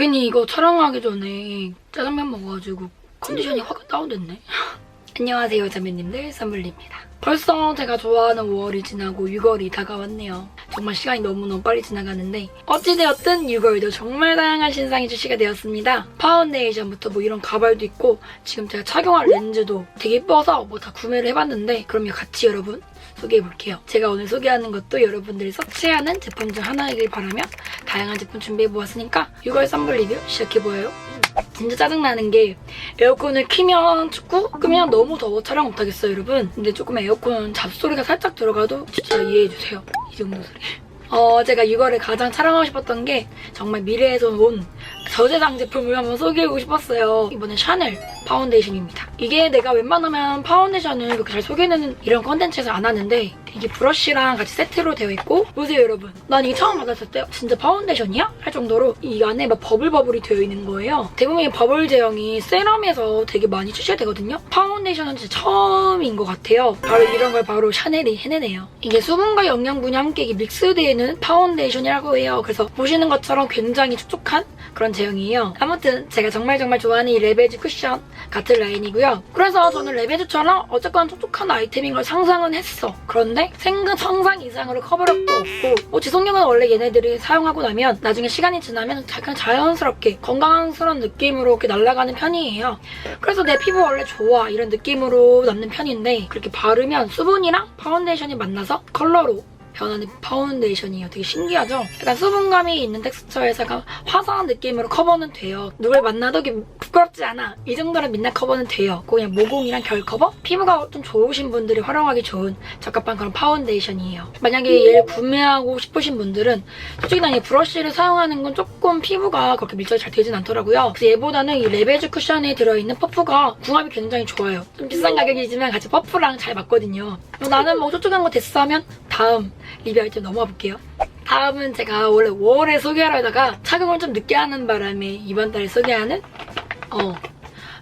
괜히 이거 촬영하기 전에 짜장면 먹어가지고 컨디션이 확 다운됐네. 안녕하세요, 자매님들. 쌈블리입니다. 벌써 제가 좋아하는 5월이 지나고 6월이 다가왔네요. 정말 시간이 너무너무 빨리 지나가는데 어찌되었든 6월도 정말 다양한 신상이 출시가 되었습니다. 파운데이션부터 뭐 이런 가발도 있고 지금 제가 착용할 렌즈도 되게 예뻐서 뭐 다 구매를 해봤는데 그럼요 같이 여러분 소개해볼게요. 제가 오늘 소개하는 것도 여러분들이 서치하는 제품 중 하나이길 바라며 다양한 제품 준비해보았으니까 6월 썸블 리뷰 시작해보여요. 진짜 짜증나는 게 에어컨을 키면 춥고 끄면 너무 더워 촬영 못하겠어요 여러분. 근데 조금 에어컨 잡소리가 살짝 들어가도 진짜 이해해주세요. 이 정도 소리. 어, 제가 6월에 가장 촬영하고 싶었던 게 정말 미래에서 온 저세상 제품을 한번 소개하고 싶었어요. 이번엔 샤넬 파운데이션입니다. 이게 내가 웬만하면 파운데이션을 그렇게 잘 소개하는 이런 컨텐츠에서 안 하는데 이게 브러쉬랑 같이 세트로 되어 있고 보세요 여러분. 난 이게 처음 받았을 때 진짜 파운데이션이야? 할 정도로 이 안에 막 버블버블이 되어 있는 거예요. 대부분 이 버블 제형이 세럼에서 되게 많이 출시가 되거든요. 파운데이션은 진짜 처음인 것 같아요. 바로 이런 걸 바로 샤넬이 해내네요. 이게 수분과 영양분이 함께 있는 파운데이션이라고 해요. 그래서 보시는 것처럼 굉장히 촉촉한 그런 제형이에요. 아무튼 제가 정말 정말 좋아하는 이 레베즈 쿠션 같은 라인이고요. 그래서 저는 레베즈처럼 어쨌건 촉촉한 아이템인 걸 상상은 했어. 그런데 생각 상상 이상으로 커버력도 없고 뭐 지속력은 원래 얘네들이 사용하고 나면 나중에 시간이 지나면 약간 자연스럽게 건강스러운 느낌으로 이렇게 날아가는 편이에요. 그래서 내 피부 원래 좋아 이런 느낌으로 남는 편인데 그렇게 바르면 수분이랑 파운데이션이 만나서 컬러로 변하는 파운데이션이에요. 되게 신기하죠? 약간 수분감이 있는 텍스처에서 약간 화사한 느낌으로 커버는 돼요. 누굴 만나도 부끄럽지 않아. 이 정도로 민낯 커버는 돼요. 그냥 모공이랑 결 커버? 피부가 좀 좋으신 분들이 활용하기 좋은 적합한 그런 파운데이션이에요. 만약에 얘를 구매하고 싶으신 분들은 솔직히 난 이 브러쉬를 사용하는 건 조금 피부가 그렇게 밀착이 잘 되진 않더라고요. 그래서 얘보다는 이 레베즈 쿠션에 들어있는 퍼프가 궁합이 굉장히 좋아요. 좀 비싼 가격이지만 같이 퍼프랑 잘 맞거든요. 뭐 나는 뭐 촉촉한 거 됐어 하면 다음 리뷰 아이템 넘어가 볼게요. 다음은 제가 원래 5월에 소개하려 하다가 착용을 좀 늦게 하는 바람에 이번 달에 소개하는 어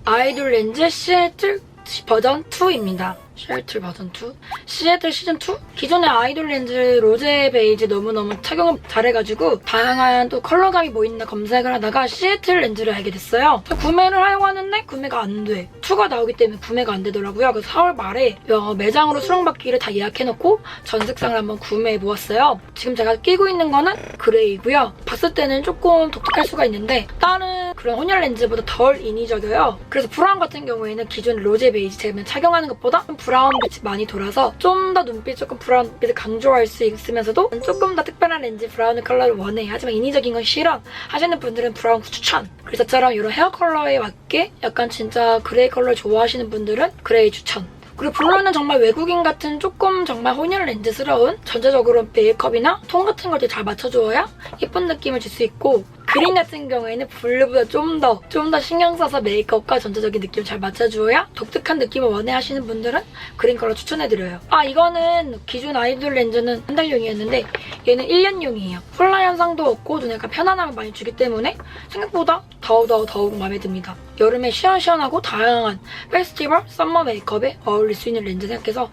아이돌 렌즈 시애틀 버전 2입니다. 시애틀 버전 2? 시애틀 시즌 2? 기존의 아이돌 렌즈 로제 베이지 너무너무 착용을 잘해가지고 다양한 또 컬러감이 뭐 있나 검색을 하다가 시애틀 렌즈를 알게 됐어요. 구매를 하려고 하는데 구매가 안 돼. 2가 나오기 때문에 구매가 안 되더라고요. 그래서 4월 말에 어, 매장으로 수령받기를 다 예약해놓고 전 색상을 한번 구매해보았어요. 지금 제가 끼고 있는 거는 그레이고요. 봤을 때는 조금 독특할 수가 있는데 다른 그런 혼혈 렌즈보다 덜 인위적이어요. 그래서 브라운 같은 경우에는 기존 로제 베이지 제가 착용하는 것보다 좀 브라운 빛이 많이 돌아서 좀 더 눈빛 조금 브라운 빛을 강조할 수 있으면서도 조금 더 특별한 렌즈 브라운 컬러를 원해. 하지만 인위적인 건 싫어. 하시는 분들은 브라운 추천. 그래서 저처럼 이런 헤어 컬러에 맞게 약간 진짜 그레이 컬러 좋아하시는 분들은 그레이 추천. 그리고 블루는 정말 외국인 같은 조금 정말 혼혈 렌즈스러운 전체적으로 메이크업이나 톤 같은 걸 잘 맞춰줘야 예쁜 느낌을 줄 수 있고 그린 같은 경우에는 블루보다 좀 더, 좀 더 신경 써서 메이크업과 전체적인 느낌을 잘 맞춰줘야 독특한 느낌을 원해 하시는 분들은 그린 컬러 추천해드려요. 아, 이거는 기존 아이돌 렌즈는 한 달용이었는데 얘는 1년용이에요. 콜라 현상도 없고 눈에 약간 편안함을 많이 주기 때문에 생각보다 더더욱 더욱 마음에 듭니다. 여름에 시원시원하고 다양한 페스티벌, 썸머 메이크업에 어울릴 수 있는 렌즈 생각해서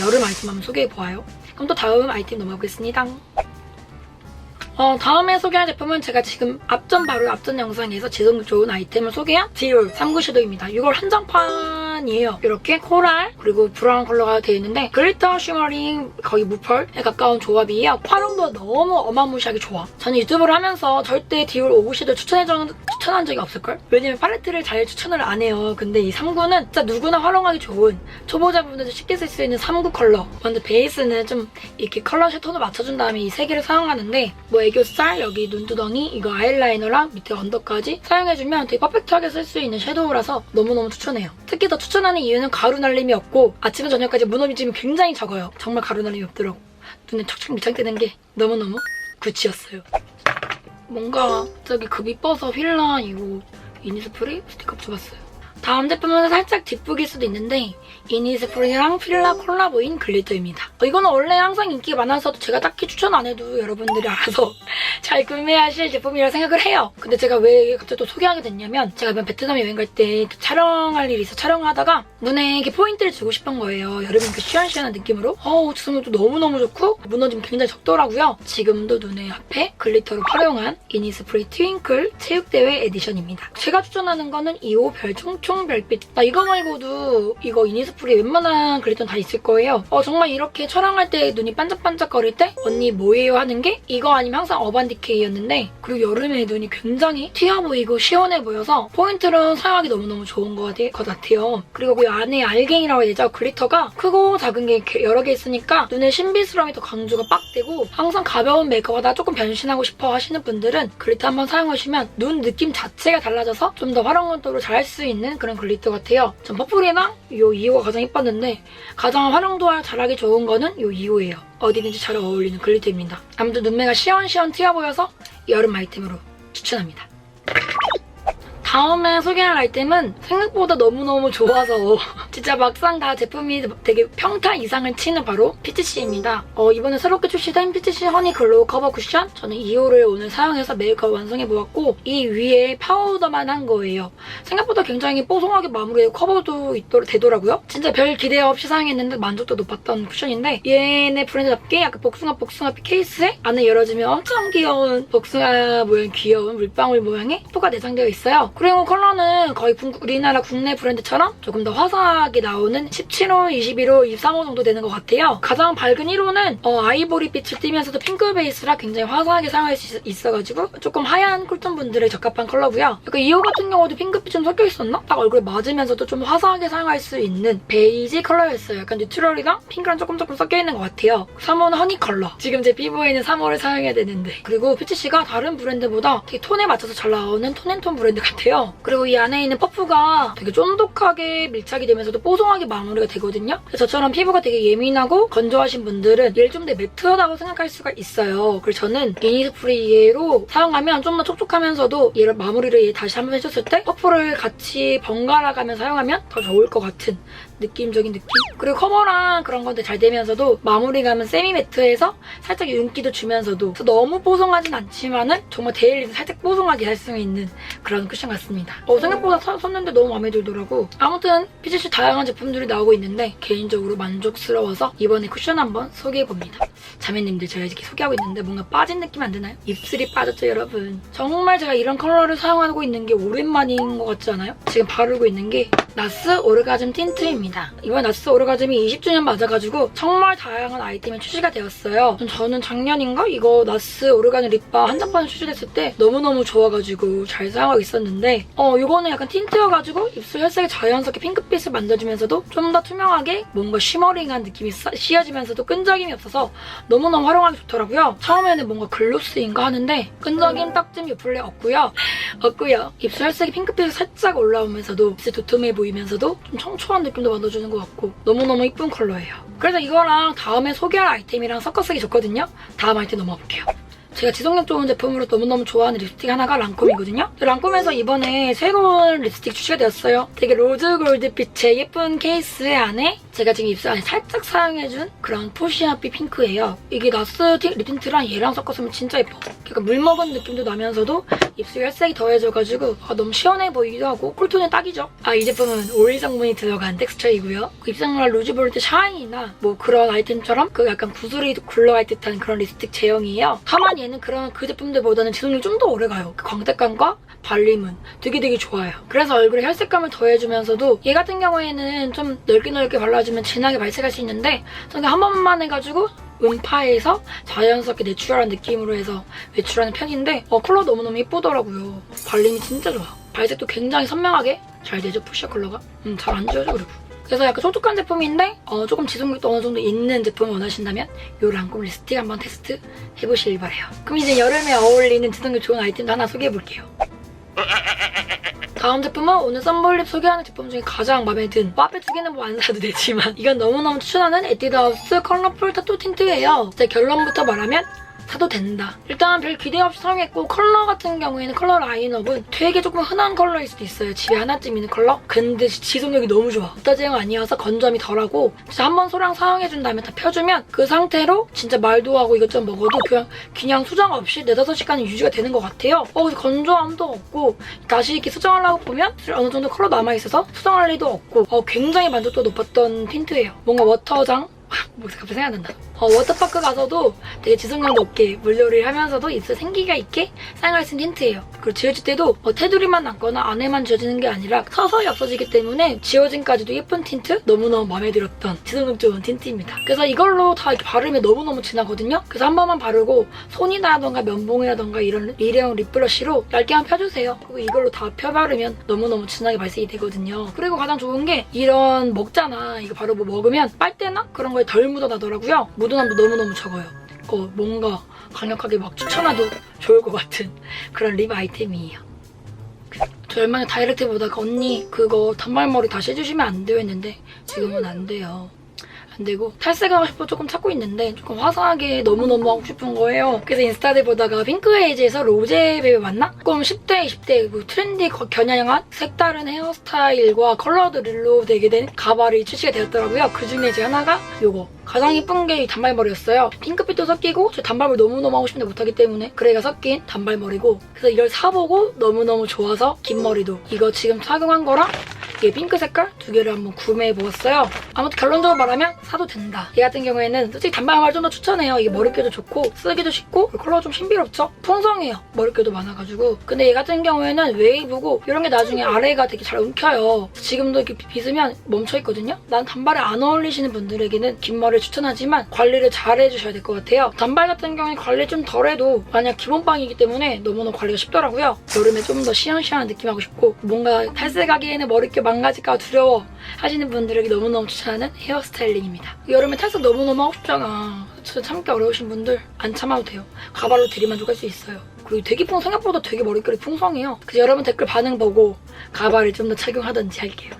여름 아이템 한번 소개해보아요. 그럼 또 다음 아이템 넘어가겠습니다. 어, 다음에 소개할 제품은 제가 지금 앞전 바로 앞전 영상에서 지속 좋은 아이템을 소개한 디올 3구 섀도우입니다. 6월 한정판이에요. 이렇게 코랄 그리고 브라운 컬러가 되어 있는데 글리터 쉬머링 거의 무펄에 가까운 조합이에요. 활용도가 너무 어마무시하게 좋아. 저는 유튜브를 하면서 절대 디올 5구 섀도우 추천해줘, 추천한 적이 없을걸? 왜냐면 팔레트를 잘 추천을 안 해요. 근데 이 3구는 진짜 누구나 활용하기 좋은 초보자분들도 쉽게 쓸 수 있는 3구 컬러. 먼저 베이스는 좀 이렇게 컬러 톤을 맞춰준 다음에 이 세 개를 사용하는데 뭐 애교살, 여기 눈두덩이, 이거 아이라이너랑 밑에 언더까지 사용해주면 되게 퍼펙트하게 쓸 수 있는 섀도우라서 너무너무 추천해요. 특히 더 추천하는 이유는 가루 날림이 없고 아침에 저녁까지 무너짐이 굉장히 적어요. 정말 가루 날림이 없더라고. 눈에 척척 밀착되는 게 너무너무 굿이었어요. 뭔가 갑자기 급 이 뻐서 휠라 이거 이니스프리 스티커 붙여봤어요. 다음 제품은 살짝 뒷북일 수도 있는데 이니스프리랑 필라 콜라보인 글리터입니다. 어, 이거는 원래 항상 인기가 많아서도 제가 딱히 추천 안 해도 여러분들이 알아서 잘 구매하실 제품이라 생각을 해요. 근데 제가 왜 갑자기 또 소개하게 됐냐면 제가 이번 베트남 여행 갈 때 촬영할 일이 있어 촬영하다가 눈에 이렇게 포인트를 주고 싶은 거예요. 여름에 그 시원시원한 느낌으로. 어우 지성도 너무너무 좋고 무너짐 굉장히 적더라고요. 지금도 눈에 앞에 글리터로 활용한 이니스프리 트윙클 체육대회 에디션입니다. 제가 추천하는 거는 2호 별총총 별빛. 나 이거 말고도 이거 이니스프리 웬만한 글리터는 다 있을 거예요. 어 정말 이렇게 촬영할 때 눈이 반짝반짝 거릴 때 언니 뭐예요 하는 게 이거 아니면 항상 어반디케이였는데 그리고 여름에 눈이 굉장히 튀어 보이고 시원해 보여서 포인트로 사용하기 너무너무 좋은 것 같아- 것 같아요. 그리고 그 안에 알갱이라고 해야 되죠? 글리터가 크고 작은 게 여러 개 있으니까 눈의 신비스러움이 더 강조가 빡 되고 항상 가벼운 메이크업하다 조금 변신하고 싶어 하시는 분들은 글리터 한번 사용하시면 눈 느낌 자체가 달라져서 좀 더 활용도를 잘할 수 있는 그런 글리터 같아요. 전 퍼플이랑 이 2호가 가장 예뻤는데 가장 활용도 잘하기 좋은 거는 이 2호예요. 어디든지 잘 어울리는 글리터입니다. 아무튼 눈매가 시원시원 튀어 보여서 여름 아이템으로 추천합니다. 다음에 소개할 아이템은 생각보다 너무너무 좋아서 진짜 막상 다 제품이 되게 평타 이상을 치는 바로 PTC입니다. 어, 이번에 새롭게 출시된 PTC 허니 글로우 커버 쿠션 저는 2호를 오늘 사용해서 메이크업 완성해보았고 이 위에 파우더만 한 거예요. 생각보다 굉장히 뽀송하게 마무리되고 커버도 있더, 되더라고요. 진짜 별 기대 없이 사용했는데 만족도 높았던 쿠션인데 얘네 브랜드답게 약간 복숭아 복숭아 케이스에 안에 열어주면 엄청 귀여운 복숭아 모양 귀여운 물방울 모양의 포가 내장되어 있어요. 그리고 컬러는 거의 국- 우리나라 국내 브랜드처럼 조금 더 화사하게 나오는 17호, 21호, 23호 정도 되는 것 같아요. 가장 밝은 1호는 어, 아이보리 빛을 띠면서도 핑크 베이스라 굉장히 화사하게 사용할 수 있- 있어가지고 조금 하얀 쿨톤 분들에 적합한 컬러고요. 약간 2호 같은 경우도 핑크빛 좀 섞여 있었나? 딱 얼굴에 맞으면서도 좀 화사하게 사용할 수 있는 베이지 컬러였어요. 약간 뉴트럴이랑 핑크랑 조금 조금 섞여 있는 것 같아요. 3호는 허니 컬러. 지금 제 피부에는 3호를 사용해야 되는데. 그리고 피치씨가 다른 브랜드보다 되게 톤에 맞춰서 잘 나오는 톤앤톤 브랜드 같아요. 그리고 이 안에 있는 퍼프가 되게 쫀득하게 밀착이 되면서도 뽀송하게 마무리가 되거든요. 저처럼 피부가 되게 예민하고 건조하신 분들은 얘를 좀 더 매트하다고 생각할 수가 있어요. 그래서 저는 이니스프리로 사용하면 좀 더 촉촉하면서도 얘를 마무리를 얘 다시 한번 해줬을 때 퍼프를 같이 번갈아 가며 사용하면 더 좋을 것 같은 느낌적인 느낌? 그리고 커버랑 그런 건데 잘 되면서도 마무리감은 세미 매트해서 살짝 윤기도 주면서도 너무 뽀송하진 않지만은 정말 데일리도 살짝 뽀송하게 할 수 있는 그런 쿠션 같습니다. 어, 생각보다 사- 썼는데 너무 마음에 들더라고. 아무튼 피지씨 다양한 제품들이 나오고 있는데 개인적으로 만족스러워서 이번에 쿠션 한번 소개해봅니다. 자매님들 제가 이렇게 소개하고 있는데 뭔가 빠진 느낌 안 드나요? 입술이 빠졌죠 여러분. 정말 제가 이런 컬러를 사용하고 있는 게 오랜만인 것 같지 않아요? 지금 바르고 있는 게 나스 오르가즘 틴트입니다. 이번 나스 오르가즘이 20주년 맞아가지고 정말 다양한 아이템이 출시가 되었어요. 저는 작년인가 이거 나스 오르가즘 립밤 한정판이 출시됐을 때 너무너무 좋아가지고 잘 사용하고 있었는데 어 이거는 약간 틴트여가지고 입술 혈색이 자연스럽게 핑크빛을 만들어주면서도 좀 더 투명하게 뭔가 쉬머링한 느낌이 싹 씌어지면서도 끈적임이 없어서 너무너무 활용하기 좋더라고요. 처음에는 뭔가 글로스인가 하는데 끈적임 딱좀 유플레 없고요. 없고요. 입술 혈색이 핑크빛이 살짝 올라오면서도 입술 도톰해 보이면서도 좀 청초한 느낌도 만들어주는 것 같고 너무너무 이쁜 컬러예요. 그래서 이거랑 다음에 소개할 아이템이랑 섞어 쓰기 좋거든요. 다음 아이템 넘어볼게요. 제가 지속력 좋은 제품으로 너무너무 좋아하는 립스틱 하나가 랑콤이거든요. 랑콤에서 이번에 새로운 립스틱 출시가 되었어요. 되게 로즈 골드 빛의 예쁜 케이스 안에 제가 지금 입술 안에 살짝 사용해준 그런 포시아피 핑크예요. 이게 나스 티- 립 틴트랑 얘랑 섞었으면 진짜 예뻐. 약간 물 먹은 느낌도 나면서도 입술 혈색이 더해져가지고 아, 너무 시원해 보이기도 하고 쿨톤에 딱이죠. 아 이 제품은 오일 성분이 들어간 텍스처이고요. 그 입생로라 루즈볼트 샤인이나 뭐 그런 아이템처럼 그 약간 구슬이 굴러갈 듯한 그런 립스틱 제형이에요. 다만 얘는 그런 그 제품들보다는 지속력이 좀 더 오래 가요. 그 광택감과 발림은 되게 되게 좋아요. 그래서 얼굴에 혈색감을 더해주면서도 얘 같은 경우에는 좀 넓게 넓게 발라주면 진하게 발색할 수 있는데 저는 한 번만 해가지고 음파에서 자연스럽게 내추럴한 느낌으로 해서 외출하는 편인데 어, 컬러 너무너무 예쁘더라고요. 발림이 진짜 좋아. 발색도 굉장히 선명하게 잘 되죠, 푸시아 컬러가. 음, 잘 안 지워져, 그리고. 그래서 약간 촉촉한 제품인데 어, 조금 지속력도 어느 정도 있는 제품을 원하신다면 요 랑콤 립스틱 한번 테스트 해보시길 바래요. 그럼 이제 여름에 어울리는 지속력 좋은 아이템도 하나 소개해볼게요. 다음 제품은 오늘 썬블립 소개하는 제품 중에 가장 마음에 든뭐 앞에 두 개는 뭐 안 사도 되지만 이건 너무너무 추천하는 에뛰드하우스 컬러풀 타투 틴트예요. 제 결론부터 말하면 사도 된다. 일단 별 기대 없이 사용했고 컬러 같은 경우에는 컬러 라인업은 되게 조금 흔한 컬러일 수도 있어요. 집에 하나쯤 있는 컬러? 근데 지속력이 너무 좋아. 부터 제형 아니어서 건조함이 덜하고 진짜 한 번 소량 사용해준 다음에 다 펴주면 그 상태로 진짜 말도 하고 이것저것 먹어도 그냥 그냥 수정 없이 4, 5시간이 유지가 되는 것 같아요. 어, 근데 건조함도 없고 다시 이렇게 수정하려고 보면 어느 정도 컬러 남아있어서 수정할 일도 없고 어, 굉장히 만족도 높았던 틴트예요. 뭔가 워터장? 뭐 갑자기 생각난다. 어, 워터파크 가서도 되게 지속력 높게 물놀이를 하면서도 입술 생기가 있게 사용할 수 있는 틴트예요. 그리고 지워질 때도 뭐 테두리만 남거나 안에만 지워지는 게 아니라 서서히 없어지기 때문에 지워진까지도 예쁜 틴트 너무너무 마음에 들었던 지속력 좋은 틴트입니다. 그래서 이걸로 다 이렇게 바르면 너무너무 진하거든요. 그래서 한 번만 바르고 손이라던가 면봉이라던가 이런 일회용 립블러쉬로 얇게만 펴주세요. 그리고 이걸로 다 펴바르면 너무너무 진하게 발색이 되거든요. 그리고 가장 좋은 게 이런 먹잖아. 이거 바로 뭐 먹으면 빨대나 그런 거에 덜 묻어나더라고요. 묻어남도 너무너무 적어요. 어, 뭔가 강력하게 막 추천해도 좋을 것 같은 그런 립 아이템이에요. 저 얼마나 다이렉트 보다가 언니 그거 단발머리 다시 해주시면 안 돼요 했는데 지금은 안 돼요. 안 되고 탈색하고 싶어 조금 찾고 있는데 조금 화사하게 너무너무 하고 싶은 거예요. 그래서 인스타를 보다가 핑크에이지에서 로제베베 맞나? 조금 10대, 20대 그 트렌디 거- 겨냥한 색다른 헤어스타일과 컬러들로 되게 된 가발이 출시가 되었더라고요. 그 중에 제 하나가 요거. 가장 예쁜 게 이 단발머리였어요. 핑크빛도 섞이고 저 단발머리 너무너무 하고 싶은데 못하기 때문에 그레이가 섞인 단발머리고 그래서 이걸 사보고 너무너무 좋아서 긴 머리도 이거 지금 착용한 거랑 이게 핑크 색깔 두 개를 한번 구매해보았어요. 아무튼 결론적으로 말하면 사도 된다. 얘 같은 경우에는 솔직히 단발머리 좀더 추천해요. 이게 머릿결도 좋고 쓰기도 쉽고 그리고 컬러가 좀 신비롭죠? 풍성해요. 머릿결도 많아가지고 근데 얘 같은 경우에는 웨이브고 이런 게 나중에 아래가 되게 잘 움켜요. 지금도 이렇게 빗으면 멈춰있거든요? 난 단발에 안 어울리시는 분들에게는 긴 머리를 추천하지만 관리를 잘 해주셔야 될 것 같아요. 단발 같은 경우에 관리 좀 덜해도 만약 기본빵이기 때문에 너무너무 관리가 쉽더라고요. 여름에 좀 더 시원시원한 느낌 하고 싶고 뭔가 탈색하기에는 머릿결 망가질까 두려워 하시는 분들에게 너무너무 추천하는 헤어스타일링입니다. 여름에 탈색 너무너무 하고 싶잖아. 진짜 참기 어려우신 분들 안 참아도 돼요. 가발로 대리만족할 수 있어요. 그리고 되게 풍 생각보다 되게 머릿결이 풍성해요. 그래서 여러분 댓글 반응 보고 가발을 좀 더 착용하든지 할게요.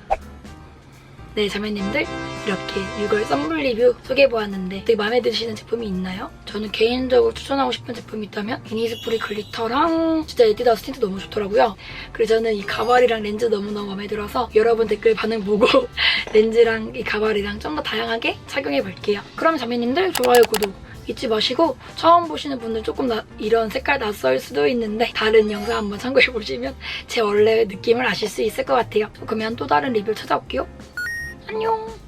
네, 자매님들 이렇게 6월 선물 리뷰 소개해보았는데 되게 마음에 드시는 제품이 있나요? 저는 개인적으로 추천하고 싶은 제품이 있다면 이니스프리 글리터랑 진짜 에뛰드하우스 틴트 너무 좋더라고요. 그래서 저는 이 가발이랑 렌즈 너무너무 마음에 들어서 여러분 댓글 반응 보고 렌즈랑 이 가발이랑 좀 더 다양하게 착용해볼게요. 그럼 자매님들 좋아요, 구독 잊지 마시고 처음 보시는 분들 조금 나- 이런 색깔 낯설 수도 있는데 다른 영상 한번 참고해보시면 제 원래 느낌을 아실 수 있을 것 같아요. 그러면 또 다른 리뷰 찾아올게요. 안녕!